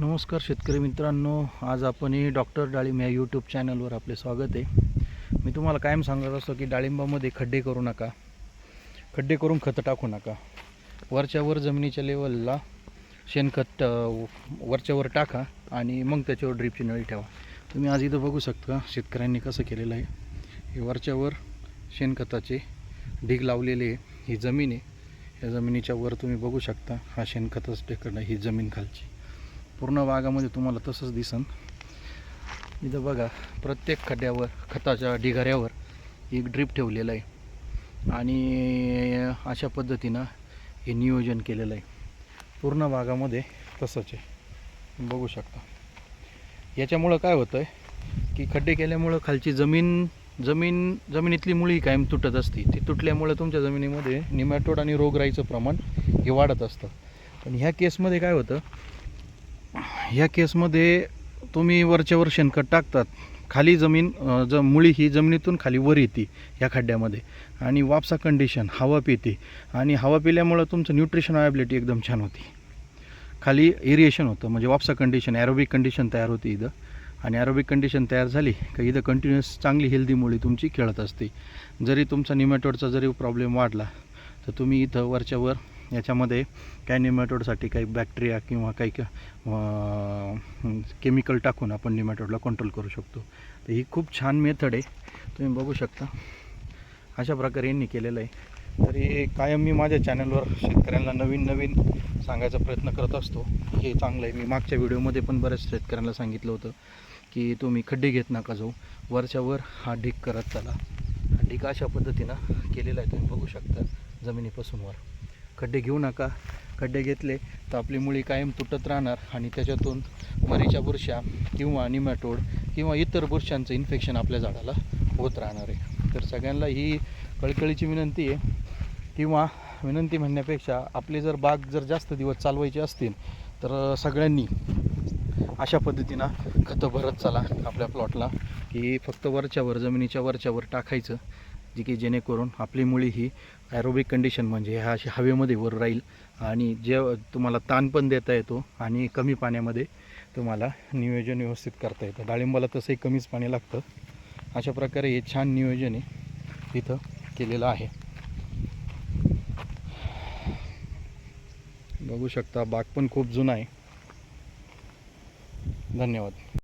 नमस्कार शेतकरी मित्रांनो आज आपण ही डॉक्टर डाळिंब या यूट्यूब चॅनलवर आपले स्वागत आहे. मी तुम्हाला कायम सांगत असतो की डाळिंबामध्ये खड्डे करू नका. खड्डे करून खतं टाकू नका. वरच्या वर जमिनीच्या लेवलला शेणखत वरच्यावर वरच्या वर टाका आणि मग त्याच्यावर ड्रीपची नळी ठेवा. तुम्ही आज इथं बघू शकता शेतकऱ्यांनी कसं केलेलं आहे. हे वरच्या वर शेणखताचे ढीग लावलेले आहे. ही जमीन आहे. या जमिनीच्या वर तुम्ही बघू शकता हा शेणखतच टेकडं ही जमीन खालची. पूर्ण बागामध्ये तुम्हाला तसंच दिसन. इथं बघा प्रत्येक खड्ड्यावर खताच्या ढिगाऱ्यावर एक ड्रीप ठेवलेलं आहे. आणि अशा पद्धतीनं हे नियोजन केलेलं आहे. पूर्ण भागामध्ये तसंच आहे. बघू शकता. याच्यामुळं काय होतं आहे की खड्डे केल्यामुळं खालची जमीन जमीन जमिनीतली मुळी कायम तुटत असते. ती तुटल्यामुळं तुमच्या जमिनीमध्ये निमॅटोड आणि रोगराईचं प्रमाण हे वाढत असतं. पण ह्या केसमध्ये काय होतं ह्या केसमध्ये तुम्ही वरच्यावर शेणखत टाकतात. खाली जमीन ज मुळी ही जमिनीतून खाली वर येते ह्या खड्ड्यामध्ये. आणि वापसा कंडिशन हवा पिते. आणि हवा पिल्यामुळं तुमचं न्यूट्रिशन अवेबिलिटी एकदम छान होती. खाली एरिएशन होतं म्हणजे वापसा कंडिशन ॲरोबिक कंडिशन तयार होती इथं. आणि ॲरोबिक कंडिशन तयार झाली का इथं कंटिन्युअस चांगली हेल्दी मुळी तुमची खेळत असते. जरी तुमचा निमॅटोडचा जरी प्रॉब्लेम वाढला तर तुम्ही इथं वरच्यावर याच्यामध्ये काय निमॅटोडसाठी काही बॅक्टेरिया किंवा काही केमिकल टाकून आपण निमॅटोडला कंट्रोल करू शकतो. तर ही खूप छान मेथड आहे. तुम्ही बघू शकता. अशा प्रकारे यांनी केलेलं आहे. तरी कायम मी माझ्या चॅनलवर शेतकऱ्यांना नवीन नवीन सांगायचा प्रयत्न करत असतो. हे चांगलं आहे. मी मागच्या व्हिडिओमध्ये पण बऱ्याच शेतकऱ्यांना सांगितलं होतं की तुम्ही खड्डे घेत नका जाऊ. वरच्यावर हा ढीक करत चला. हा ढीक अशा पद्धतीनं केलेला आहे. तुम्ही बघू शकता जमिनीपासून वर. खड्डे घेऊ नका. खड्डे घेतले तर आपली मुळी कायम तुटत राहणार आणि त्याच्यातून मरीच्या बुरशा किंवा निमॅटोड किंवा इतर बुरशांचं इन्फेक्शन आपल्या झाडाला होत राहणार आहे. तर सगळ्यांना ही कळकळीची विनंती आहे. किंवा विनंती म्हणण्यापेक्षा आपली जर बाग जर जास्त दिवस चालवायची असतील तर सगळ्यांनी अशा पद्धतीनं खतं भरत चाला आपल्या प्लॉटला की फक्त वरच्यावर जमिनीच्या वरच्यावर टाकायचं. जी की जेणेकरून आपली मुळी ही ॲरोबिक कंडिशन म्हणजे ह्या अशी हवेमध्ये वर राहील आणि जे तुम्हाला ताण पण देता येतो आणि कमी पाण्यामध्ये तुम्हाला नियोजन व्यवस्थित करता येतं. डाळिंबाला तसंही कमीच पाणी लागतं. अशा प्रकारे हे छान नियोजन आहे तिथं केलेलं आहे. बघू शकता बाग पण खूप जुना आहे. धन्यवाद.